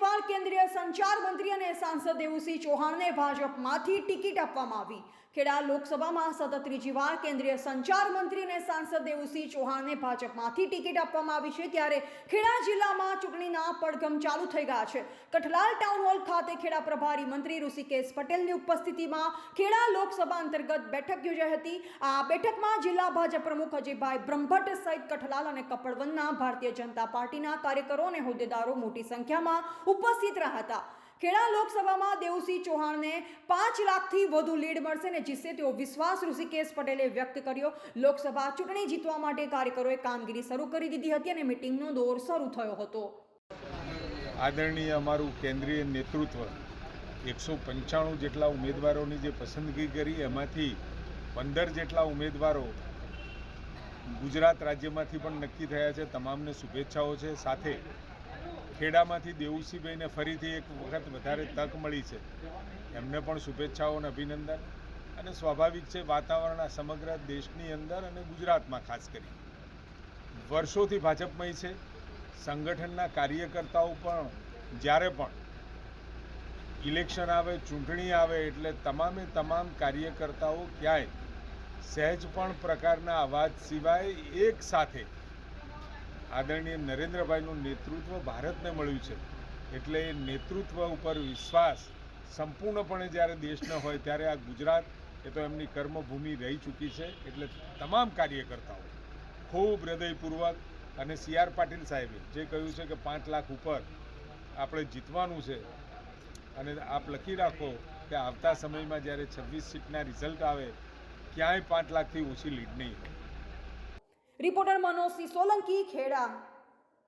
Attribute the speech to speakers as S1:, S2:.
S1: વાર કેન્દ્રીય સંચાર મંત્રી અને સાંસદ દેવુસિંહ ચૌહાણને ભાજપમાંથી ટિકિટ આપવામાં આવી. ખેડા લોકસભામાં સતત ત્રીજી વાર કેન્દ્રીય સંચાર મંત્રી અને સાંસદ દેવુસિંહ ચૌહાણને ભાજપમાંથી ટિકિટ આપવામાં આવી છે ત્યારે ખેડા જિલ્લામાં ચૂંટણીના પડઘમ ચાલુ થઈ ગયા છે. કઠલાલ ટાઉન હોલ ખાતે ખેડા પ્રભારી મંત્રી ઋષિકેશ પટેલની ઉપસ્થિતિમાં ખેડા લોકસભા અંતર્ગત બેઠક યોજાઈ હતી. આ બેઠકમાં જિલ્લા ભાજપ પ્રમુખ અજયભાઈ બ્રહ્મભટ્ટ સહિત કઠલાલ અને કપડવનના ભારતીય જનતા પાર્ટીના કાર્યકરો અને હોદ્દેદારો મોટી સંખ્યામાં ઉપસ્થિત રહ્યા હતા. ખેડા લોકસભામાં દેવસિંહ ચૌહાણને પાંચ લાખથી વધુ લીડ મળશે ને જીતશે તેવો વિશ્વાસ ઋષિકેશ પટેલે વ્યક્ત કર્યો. લોકસભા ચૂંટણી જીતવા માટે કાર્યકરોએ કામગીરી શરૂ કરી દીધી હતી અને મિટિંગનો દોર શરૂ થયો હતો.
S2: આદરણીય અમારું કેન્દ્રીય નેતૃત્વ એકસો પંચાણું જેટલા ઉમેદવારોની જે પસંદગી કરી, એમાંથી પંદર જેટલા ઉમેદવારો ગુજરાત રાજ્યમાંથી પણ નક્કી થયા છે. તમામને શુભેચ્છાઓ છે. સાથે ખેડામાંથી દેવુસિંહભાઈને ફરીથી એક વખત વધારે તક મળી છે. એમને પણ શુભેચ્છાઓ અને અભિનંદન. અને સ્વાભાવિક છે, વાતાવરણ આ સમગ્ર દેશની અંદર અને ગુજરાતમાં ખાસ કરી. વર્ષોથી ભાજપમય છે. સંગઠનના કાર્યકર્તાઓ પણ જ્યારે પણ ઇલેક્શન આવે, ચૂંટણી આવે એટલે તમામે તમામ કાર્યકર્તાઓ ક્યાંય સહેજ પણ પ્રકારના અવાજ સિવાય એક સાથે આદરણીય નરેન્દ્રભાઈનું નેતૃત્વ ભારતને મળ્યું છે. એટલે એ નેતૃત્વ ઉપર વિશ્વાસ સંપૂર્ણપણે જ્યારે દેશનો હોય ત્યારે આ ગુજરાત એ તો એમની કર્મભૂમિ રહી ચૂકી છે એટલે તમામ કાર્યકર્તાઓ ખૂબ હૃદયપૂર્વક અને સી આર પાટીલ સાહેબે જે કહ્યું છે કે પાંચ લાખ ઉપર આપણે જીતવાનું છે અને આપ લખી રાખો કે આવતા સમયમાં જ્યારે છવ્વીસ સીટના રિઝલ્ટ આવે, ક્યાંય પાંચ લાખથી ઓછી લીડ નહીં હોય.
S1: રિપોર્ટર મનોજ સિંહ સોલંકી ખેડા.